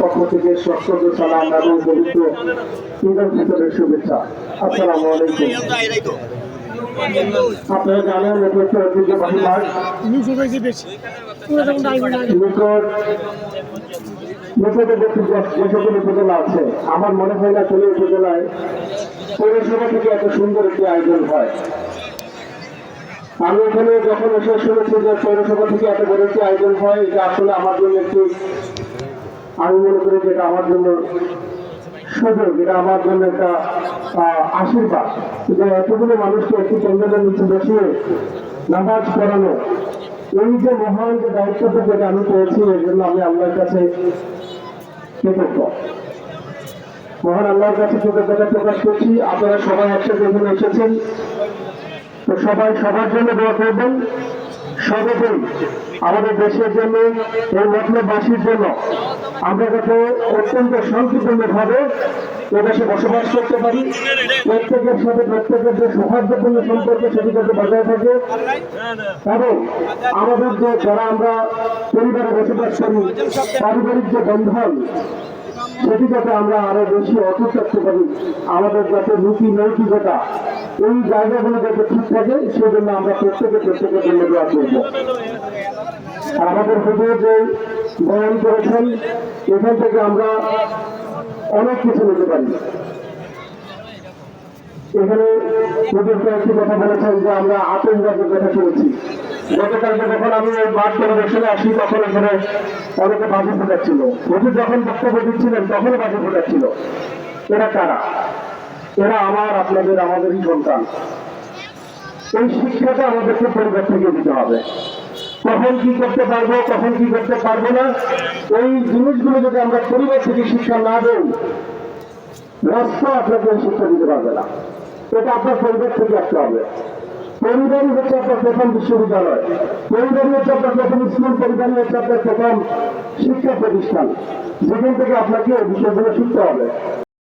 পক্ষ থেকে সশ্রদ্ধ সালাম এবং পবিত্র ঈদ উল শুভেচ্ছা। আসসালামু আলাইকুম। আপনারা জানেন এটি একটি ঐতিহ্যবাহী মাঠ নিচে বেশি বেশি। পুরো তখন ডাইভ না নিকট নিকটবর্তী যে যে সকল উপজেলা আছে আমার মনে হয় না কোনো উপজেলায় পৌরসভা থেকে এত সুন্দর একটি আয়োজন হয়। আমি এখানে যখন এসে শুনেছি যে পৌরসভা থেকে এত বড় একটি আয়োজন হয় এটা আসলে আমার জন্য একটি আমি মনে করি যে এটা আমার জন্য সুযোগ, এটা আমার জন্য একটা আশীর্বাদ। যে এতগুলো মানুষকে একটি প্যান্ডেলের নিচে বসিয়ে নামাজ পড়ানো, এই যে মহান যে দায়িত্বটা যেটা আমি পেয়েছি, এর জন্য আমি আল্লাহর কাছে কৃতজ্ঞ। মহান আল্লাহর কাছে কৃতজ্ঞতা প্রকাশ করছি। আপনারা সবাই একসাথে এখানে এসেছেন। তো সবাই সবার জন্য দোয়া করবেন। সর্বোপরি আমাদের দেশের জন্য এই মতলববাসীর জন্য আমরা যাতে অত্যন্ত শান্তিপূর্ণভাবে এদেশে বসবাস করতে পারি, প্রত্যেকের সাথে প্রত্যেকের যে সৌহার্দ্যপূর্ণ সম্পর্ক সেটি যাতে বজায় থাকে এবং আমাদের যে যারা আমরা পরিবারে বসবাস করি, পারিবারিক যে বন্ধন সেটি যাতে আমরা আরও বেশি অটুট রাখতে পারি আমাদের যাতে নীতি নৈতিকতা এই জায়গাগুলো যাতে ঠিক থাকে, সেজন্য আমরা প্রত্যেকে প্রত্যেকের জন্য দোয়া করব আমাদের হুজুর যে বয়ান করেছেন, এখান থেকে আমরা অনেক কিছু নিতে পারি। এখানে হুজুর কয়েকটি কথা বলেছেন যে আমরা আতঙ্কবাদের কথা শুনেছি। গতকালকে যখন আমি ওই মাঠ আসি, তখন এখানে অনেকে ফোটাচ্ছিল। যখন বক্তব্য দিচ্ছিলেন ফোটাচ্ছিল। এরা কারা? এরা আমার, আপনাদের আমাদেরই সন্তান। এই শিক্ষাটা আমাদেরকে পরিবার থেকে দিতে হবে। কখন কি করতে পারব, কখন কি করতে পারব না, এই জিনিসগুলো যদি আমরা পরিবার থেকে শিক্ষা না দেই, রাস্তা আপনাকে শিক্ষা দিতে পারবে না। এটা আপনার পরিবার থেকে আসতে হবে। পরিবারই হচ্ছে আপনার প্রথম বিশ্ববিদ্যালয়। পরিবারই হচ্ছে আপনার প্রথম স্কুল পরিবারই হচ্ছে আপনার প্রথম শিক্ষা প্রতিষ্ঠান। যেখান থেকে আপনাকে বিষয়গুলো শিখতে হবে।